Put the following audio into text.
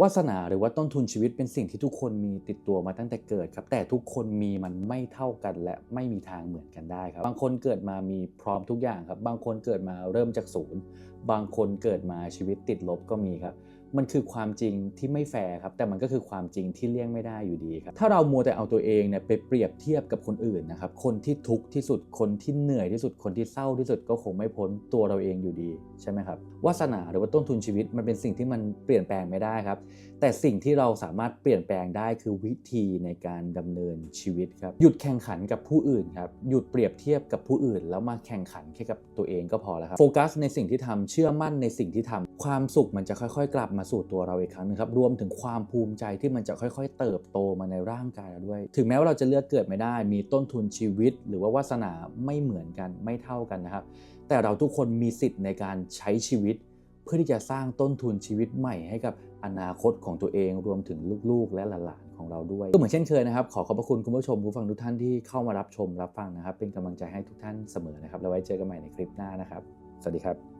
วาสนาหรือว่าต้นทุนชีวิตเป็นสิ่งที่ทุกคนมีติดตัวมาตั้งแต่เกิดครับแต่ทุกคนมีมันไม่เท่ากันและไม่มีทางเหมือนกันได้ครับ บางคนเกิดมามีพร้อมทุกอย่างครับ บางคนเกิดมาเริ่มจากศูนย์ บางคนเกิดมาชีวิตติดลบก็มีครับ มันคือความจริงที่ไม่แฟร์ครับ แต่มันก็คือความจริงที่เลี่ยงไม่ได้อยู่ดีครับ ถ้าเรามัวแต่เอาตัวเองเนี่ยไปเปรียบเทียบกับคนอื่นนะครับ คนที่ทุกข์ที่สุด คนที่เหนื่อยที่สุด คนที่เศร้าที่สุดก็คงไม่พ้นตัวเราเองอยู่ดีใช่ไหมครับ วาสนาหรือว่าต้นทุนชีวิตมันเป็นสิ่งที่มันเปลี่ยนแปลงไม่ได้ครับ แต่สิ่งที่เราสามารถเปลี่ยนแปลงได้คือวิธีในการดำเนินชีวิตครับ หยุดแข่งขันกับผู้อื่นครับ หยุดเปรียบเทียบกับผู้อื่น แล้วมาแข่งขันแค่กับตัวเองก็พอแล้วครับ โฟกัสในสิ่งที่ทำเชื่อมั่นในสิ่งที่ทำความสุขมันจะค่อย ๆ กลับมาสู่ตัวเราอีกครั้งหนึงครับรวมถึงความภูมิใจที่มันจะค่อย ๆ เติบโตมาในร่างกายเราด้วย ถึงแม้ว่าเราจะเลือกเกิดไม่ได้ มีต้นทุนชีวิต หรือว่าวาสนาไม่เหมือนกันไม่เท่ากันนะครับ แต่เราทุกคนมีสิทธิ์ในการใช้ชีวิต เพื่อที่จะสร้างต้นทุนชีวิตใหม่ให้กับอนาคตของตัวเองรวมถึงลูกๆ และหลานๆของเราด้วย ก็เหมือนเช่นเคยนะครับ ขอขอบพระคุณคุณผู้ชมผู้ฟังทุกท่านที่เข้ามารับชมรับฟังนะครับ เป็นกำลังใจให้ทุกท่านเสมอนะครับแล้วไว้เจอกันใหม่ในคลิปหน้านะครับ สวัสดีครับ